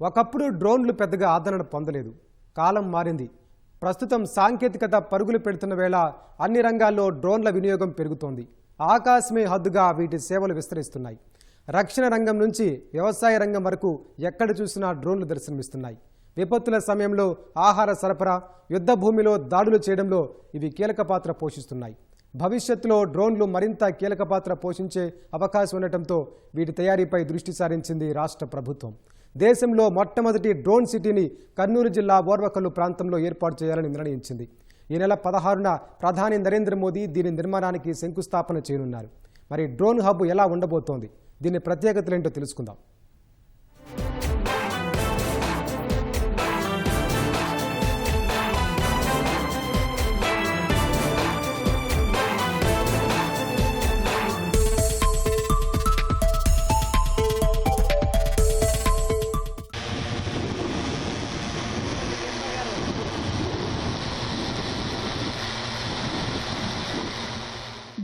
ఒకప్పుడు డ్రోన్లు పెద్దగా ఆదరణ పొందలేదు. కాలం మారింది. ప్రస్తుతం సాంకేతికత పరుగులు పెడుతున్న వేళ అన్ని రంగాల్లో డ్రోన్ల వినియోగం పెరుగుతోంది. ఆకాశమే హద్దుగా వీటి సేవలు విస్తరిస్తున్నాయి. రక్షణ రంగం నుంచి వ్యవసాయ రంగం వరకు ఎక్కడ చూసినా డ్రోన్లు దర్శనమిస్తున్నాయి. విపత్తుల సమయంలో ఆహార సరఫరా యుద్ధ భూమిలో దాడులు చేయడంలో ఇవి కీలక పాత్ర పోషిస్తున్నాయి. భవిష్యత్తులో డ్రోన్లు మరింత కీలక పాత్ర పోషించే అవకాశం ఉండటంతో వీటి తయారీపై దృష్టి సారించింది రాష్ట్ర ప్రభుత్వం. దేశంలో మొట్టమొదటి డ్రోన్ సిటీని కర్నూలు జిల్లా ఓర్వకల్లు ప్రాంతంలో ఏర్పాటు చేయాలని నిర్ణయించింది. ఈ నెల పదహారున ప్రధాని నరేంద్ర మోదీ దీని నిర్మాణానికి శంకుస్థాపన చేయనున్నారు. మరి డ్రోన్ హబ్ ఎలా ఉండబోతోంది? దీని ప్రత్యేకతలేంటో తెలుసుకుందాం.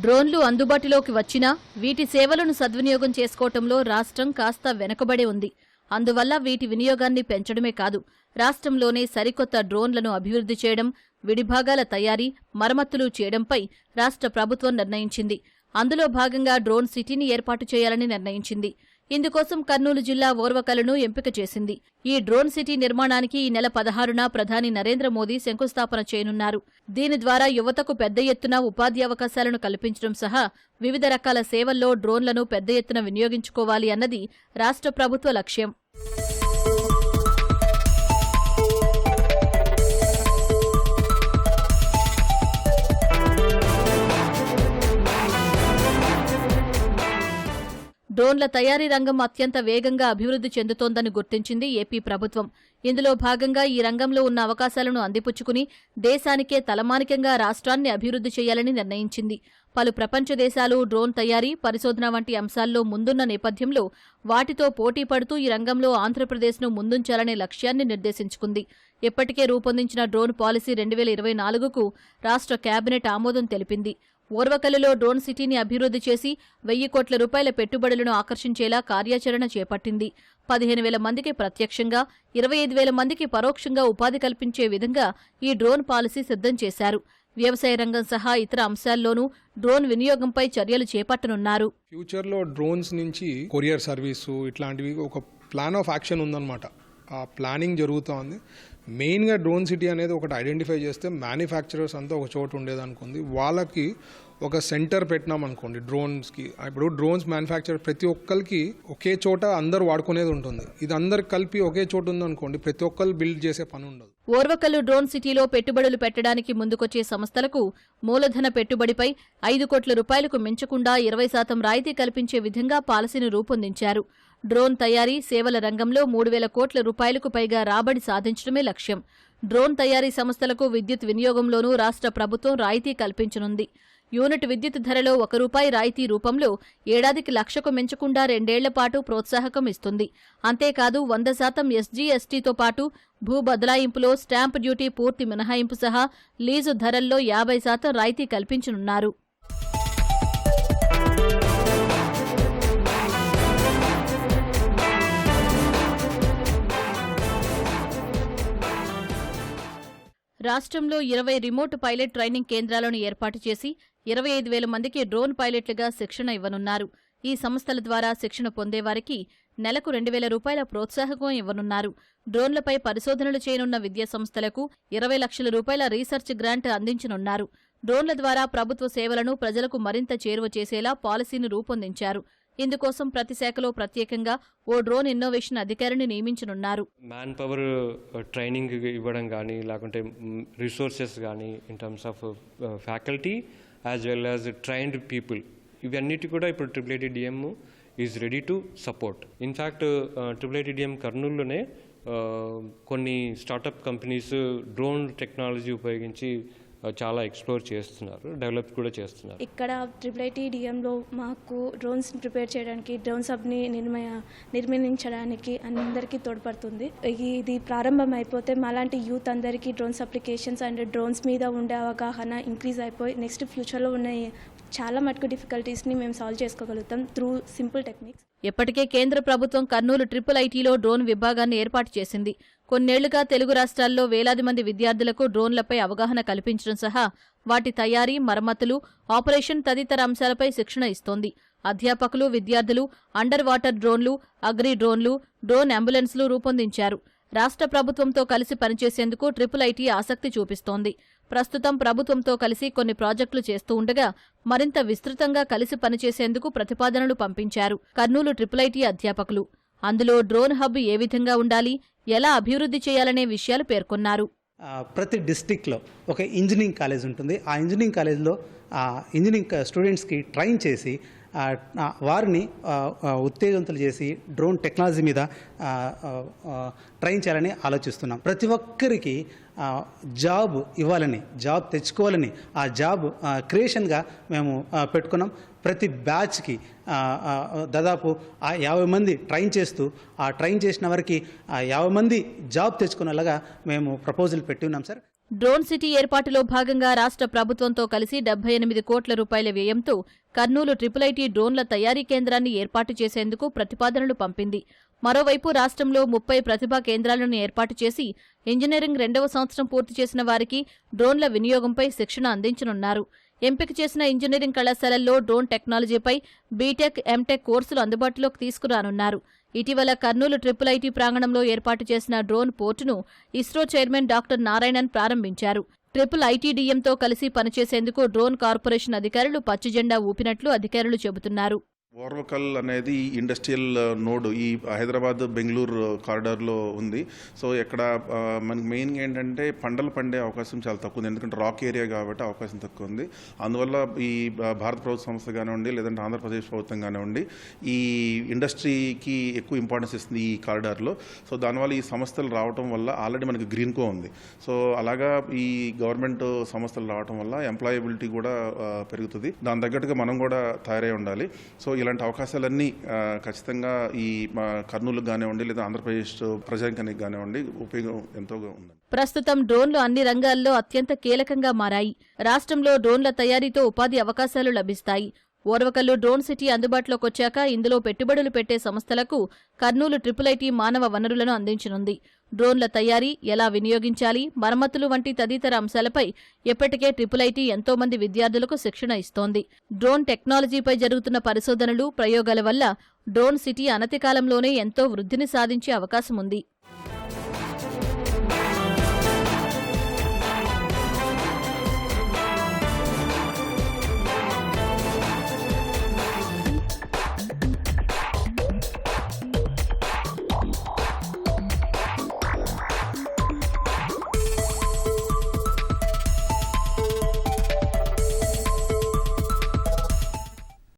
డ్రోన్లు అందుబాటులోకి వచ్చినా వీటి సేవలను సద్వినియోగం చేసుకోవటంలో రాష్ట్రం కాస్త వెనకబడి ఉంది. అందువల్ల వీటి వినియోగాన్ని పెంచడమే కాదు రాష్ట్రంలోనే సరికొత్త డ్రోన్లను అభివృద్ధి చేయడం విడిభాగాల తయారీ మరమ్మతులు చేయడంపై రాష్ట్ర ప్రభుత్వం నిర్ణయించింది. అందులో భాగంగా డ్రోన్ సిటీని ఏర్పాటు చేయాలని నిర్ణయించింది. ఇందుకోసం కర్నూలు జిల్లా ఓర్వకలను ఎంపిక చేసింది. ఈ డ్రోన్ సిటీ నిర్మాణానికి ఈ నెల పదహారున ప్రధాని నరేంద్ర మోదీ శంకుస్థాపన చేయనున్నారు. దీని ద్వారా యువతకు పెద్ద ఎత్తున ఉపాధి అవకాశాలను కల్పించడం సహా వివిధ రకాల సేవల్లో డ్రోన్లను పెద్ద ఎత్తున వినియోగించుకోవాలి అన్నది రాష్ట్ర ప్రభుత్వ లక్ష్యం. డ్రోన్ల తయారీ రంగం అత్యంత వేగంగా అభివృద్ధి చెందుతోందని గుర్తించింది ఏపీ ప్రభుత్వం. ఇందులో భాగంగా ఈ రంగంలో ఉన్న అవకాశాలను అందిపుచ్చుకుని దేశానికే తలమానికంగా రాష్ట్రాన్ని అభివృద్ధి చేయాలని నిర్ణయించింది. పలు ప్రపంచ దేశాలు డ్రోన్ తయారీ పరిశోధన వంటి అంశాల్లో ముందున్న నేపథ్యంలో వాటితో పోటీ పడుతూ ఈ రంగంలో ఆంధ్రప్రదేశ్ను ముందుంచాలనే లక్ష్యాన్ని నిర్దేశించుకుంది. ఇప్పటికే రూపొందించిన డ్రోన్ పాలసీ రెండు వేల ఇరవై నాలుగుకు రాష్ట్ర కేబినెట్ ఆమోదం తెలిపింది. ఓర్వకల్లులో డ్రోన్ సిటీని అభివృద్ధి చేసి వెయ్యి కోట్ల రూపాయల పెట్టుబడులను ఆకర్షించేలా కార్యాచరణ చేపట్టింది. పదిహేను వేల మందికి ప్రత్యక్షంగా ఇరవై ఐదు వేల మందికి పరోక్షంగా ఉపాధి కల్పించే విధంగా ఈ డ్రోన్ పాలసీ సిద్ధం చేశారు. వ్యవసాయ రంగం సహా ఇతర అంశాల్లోనూ డ్రోన్ వినియోగంపై చర్యలు చేపట్టనున్నారు. ఫ్యూచర్లో డ్రోన్స్ నుంచి కొరియర్ సర్వీసు ఇట్లాంటివి ఒక ప్లాన్ ఆఫ్ యాక్షన్ ఉందన్నమాట. ఆ ప్లానింగ్ జరుగుతోంది. మెయిన్గా డ్రోన్ సిటీ అనేది ఒకటి ఐడెంటిఫై చేస్తే మ్యానుఫ్యాక్చరర్స్ అంతా ఒక చోటు ఉండేదనుకుంది. వాళ్ళకి ఒక సెంటర్ పెట్టినాం అనుకోండి డ్రోన్స్కి. ఇప్పుడు డ్రోన్స్ మ్యానుఫ్యాక్చర్ ప్రతి ఒక్కరికి ఒకే చోట అందరు వాడుకునేది ఉంటుంది. ఇది అందరికి కలిపి ఒకే చోటు ఉందనుకోండి ప్రతి ఒక్కరు బిల్డ్ చేసే పని ఉండదు. ఓర్వకల్లు డ్రోన్ సిటీలో పెట్టుబడులు పెట్టడానికి ముందుకొచ్చే సంస్థలకు మూలధన పెట్టుబడిపై ఐదు కోట్ల రూపాయలకు మించకుండా ఇరవై శాతం రాయితీ కల్పించే విధంగా పాలసీని రూపొందించారు. డ్రోన్ తయారీ సేవల రంగంలో మూడు వేల కోట్ల రూపాయలకు పైగా రాబడి సాధించడమే లక్ష్యం. డ్రోన్ తయారీ సంస్థలకు విద్యుత్ వినియోగంలోనూ రాష్ట్ర ప్రభుత్వం రాయితీ కల్పించనుంది. యూనిట్ విద్యుత్ ధరలో ఒక రూపాయి రాయితీ రూపంలో ఏడాదికి లక్షకు మించకుండా రెండేళ్ళ పాటు ప్రోత్సాహకం ఇస్తుంది. అంతేకాదు వంద శాతం ఎస్జీఎస్టీతో పాటు భూ బదలాయింపులో స్టాంప్ డ్యూటీ పూర్తి మినహాయింపు సహా లీజు ధరల్లో యాభై శాతం రాయితీ కల్పించనున్నారు. రాష్ట్రంలో ఇరవై రిమోట్ పైలట్ ట్రైనింగ్ కేంద్రాలను ఏర్పాటు చేసి ఇరవై ఐదు వేల మందికి డ్రోన్ పైలట్లుగా శిక్షణ ఇవ్వనున్నారు. ఈ సంస్థల ద్వారా శిక్షణ పొందేవారికి నెలకు రెండు వేల రూపాయల ప్రోత్సాహకం ఇవ్వనున్నారు. డ్రోన్లపై పరిశోధనలు చేయనున్న విద్యా సంస్థలకు ఇరవై లక్షల రూపాయల రీసెర్చ్ గ్రాంట్ అందించనున్నారు. డ్రోన్ల ద్వారా ప్రభుత్వ సేవలను ప్రజలకు మరింత చేరువ చేసేలా పాలసీని రూపొందించారు. ఇందుకోసం ప్రతి శాఖలో ప్రత్యేకంగా ఓ డ్రోన్ ఇన్నోవేషన్ అధికారిని నియమించనున్నారు. మ్యాన్ పవర్ ట్రైనింగ్ ఇవ్వడం కానీ లేకుంటే రిసోర్సెస్ కానీ in terms of faculty as well as trained people. ఇవన్నిటి కూడా ఇప్పుడు triple IT DM is ready to support. In fact triple IT DM కర్నూలులోనే కొన్ని స్టార్టప్ కంపెనీస్ డ్రోన్ టెక్నాలజీ ఉపయోగించి చాలా ఎక్స్ప్లోర్ చేస్తున్నారు. డెవలప్ కూడా చేస్తున్నారు. ఇక్కడ ట్రిపుల్ ఐటీ డిఎంలో మాకు డ్రోన్స్ ప్రిపేర్ చేయడానికి డ్రోన్ సబ్ని నిర్మయ నిర్మించడానికి అందరికీ తోడ్పడుతుంది. ఇది ప్రారంభం అయిపోతే మాలాంటి యూత్ అందరికీ డ్రోన్స్ అప్లికేషన్స్ అండ్ డ్రోన్స్ మీద ఉండే అవగాహన ఇంక్రీజ్ అయిపోయి నెక్స్ట్ ఫ్యూచర్లో ఉన్న చాలా మటుకు డిఫికల్టీస్ని మేము సాల్వ్ చేసుకోగలుగుతాం త్రూ సింపుల్ టెక్నిక్స్. ఇప్పటికే కేంద్ర ప్రభుత్వం కర్నూలు ట్రిపుల్ ఐటీలో డ్రోన్ విభాగాన్ని ఏర్పాటు చేసింది. కొన్నేళ్ళుగా తెలుగు రాష్ట్రాల్లో వేలాది మంది విద్యార్థులకు డ్రోన్లపై అవగాహన కల్పించడం సహా వాటి తయారీ మరమ్మతులు ఆపరేషన్ తదితర అంశాలపై శిక్షణ ఇస్తోంది. అధ్యాపకులు విద్యార్థులు అండర్ వాటర్ డ్రోన్లు అగ్రి డ్రోన్లు డ్రోన్ అంబులెన్స్లు రూపొందించారు. రాష్ట్ర ప్రభుత్వంతో కలిసి పనిచేసేందుకు ట్రిపుల్ ఐటీ ఆసక్తి చూపిస్తోంది. ప్రస్తుతం ప్రభుత్వంతో కలిసి కొన్ని ప్రాజెక్టులు చేస్తూ ఉండగా మరింత విస్తృతంగా కలిసి పనిచేసేందుకు ప్రతిపాదనలు పంపించారు. కర్నూలు ట్రిపుల్ ఐటీ అధ్యాపకులు అందులో డ్రోన్ హబ్ ఏ విధంగా ఉండాలి ఎలా అభివృద్ధి చేయాలనే విషయాలు పేర్కొన్నారు. ప్రతి డిస్టిక్లో ఒక ఇంజనీరింగ్ కాలేజ్ ఉంటుంది. ఆ ఇంజనీరింగ్ కాలేజ్లో ఆ ఇంజనీరింగ్ స్టూడెంట్స్కి ట్రైన్ చేసి వారిని ఉత్తేజవంతులు చేసి డ్రోన్ టెక్నాలజీ మీద ట్రైన్ చేయాలని ఆలోచిస్తున్నాం. ప్రతి ఒక్కరికి జాబ్ ఇవ్వాలని జాబ్ తెచ్చుకోవాలని ఆ జాబ్ క్రియేషన్గా మేము పెట్టుకున్నాం. ప్రతి బ్యాచ్కి దాదాపు ఆ యాభై మంది ట్రైన్ చేస్తూ ఆ ట్రైన్ చేసిన వారికి ఆ యాభై మంది జాబ్ తెచ్చుకునేలాగా మేము ప్రపోజల్ పెట్టి ఉన్నాం సార్. డ్రోన్ సిటీ ఏర్పాటులో భాగంగా రాష్ట్ర ప్రభుత్వంతో కలిసి డెబ్బై ఎనిమిది కోట్ల రూపాయల వ్యయంతో కర్నూలు ట్రిపుల్ ఐటీ డ్రోన్ల తయారీ కేంద్రాన్ని ఏర్పాటు చేసేందుకు ప్రతిపాదనలు పంపింది. మరోవైపు రాష్ట్రంలో ముప్పై ప్రతిభా కేంద్రాలను ఏర్పాటు చేసి ఇంజనీరింగ్ రెండవ సంవత్సరం పూర్తి చేసిన వారికి డ్రోన్ల వినియోగంపై శిక్షణ అందించనున్నారు. ఎంపిక చేసిన ఇంజనీరింగ్ కళాశాలల్లో డ్రోన్ టెక్నాలజీపై బీటెక్ ఎంటెక్ కోర్సులు అందుబాటులోకి తీసుకురానున్నారు. ఇటీవల కర్నూలు ట్రిపుల్ ఐటీ ప్రాంగణంలో ఏర్పాటు చేసిన డ్రోన్ పోర్టును ఇస్రో చైర్మన్ డాక్టర్ నారాయణన్ ప్రారంభించారు. ట్రిపుల్ ఐటీడీఎంతో కలిసి పనిచేసేందుకు డ్రోన్ కార్పొరేషన్ అధికారులు పచ్చజెండా ఊపినట్లు అధికారులు చెబుతున్నారు. ఓర్వకల్ అనేది ఇండస్ట్రియల్ నోడ్ ఈ హైదరాబాద్ బెంగళూరు కారిడార్లో ఉంది. సో ఇక్కడ మనకి మెయిన్గా ఏంటంటే పంటలు పండే అవకాశం చాలా తక్కువ ఉంది ఎందుకంటే రాక్ ఏరియా కాబట్టి అవకాశం తక్కువ ఉంది అందువల్ల ఈ భారత ప్రభుత్వ సంస్థ కానివ్వండి లేదంటే ఆంధ్రప్రదేశ్ ప్రభుత్వం కానివ్వండి ఈ ఇండస్ట్రీకి ఎక్కువ ఇంపార్టెన్స్ ఇస్తుంది ఈ కారిడార్లో. సో దానివల్ల ఈ సంస్థలు రావటం వల్ల ఆల్రెడీ మనకి గ్రీన్ కో ఉంది. సో అలాగా ఈ గవర్నమెంట్ సంస్థలు రావటం వల్ల ఎంప్లాయబిలిటీ కూడా పెరుగుతుంది. దాని తగ్గట్టుగా మనం కూడా తయారై ఉండాలి. సో ఇలాంటి అవకాశాలన్నీ ఖచ్చితంగా ఈ కర్నూలుకు కానివ్వండి లేదా ఆంధ్రప్రదేశ్ ప్రజానికానికి కానివ్వండి ఉపయోగం ఎంతో ఉంది ప్రస్తుతం డ్రోన్లు అన్ని రంగాల్లో అత్యంత కీలకంగా మారాయి. రాష్ట్రంలో డ్రోన్ల తయారీతో ఉపాధి అవకాశాలు లభిస్తాయి. ఓర్వకల్లు డ్రోన్ సిటీ అందుబాటులోకి వచ్చాక ఇందులో పెట్టుబడులు పెట్టే సంస్థలకు కర్నూలు ట్రిపుల్ ఐటీ మానవ వనరులను అందించనుంది. డ్రోన్ల తయారీ ఎలా వినియోగించాలి మరమ్మతులు వంటి తదితర అంశాలపై ఇప్పటికే ట్రిపుల్ ఐటీ ఎంతో మంది విద్యార్థులకు శిక్షణ ఇస్తోంది. డ్రోన్ టెక్నాలజీపై జరుగుతున్న పరిశోధనలు ప్రయోగాల వల్ల డ్రోన్ సిటీ అనతి కాలంలోనే ఎంతో వృద్ధిని సాధించే అవకాశం ఉంది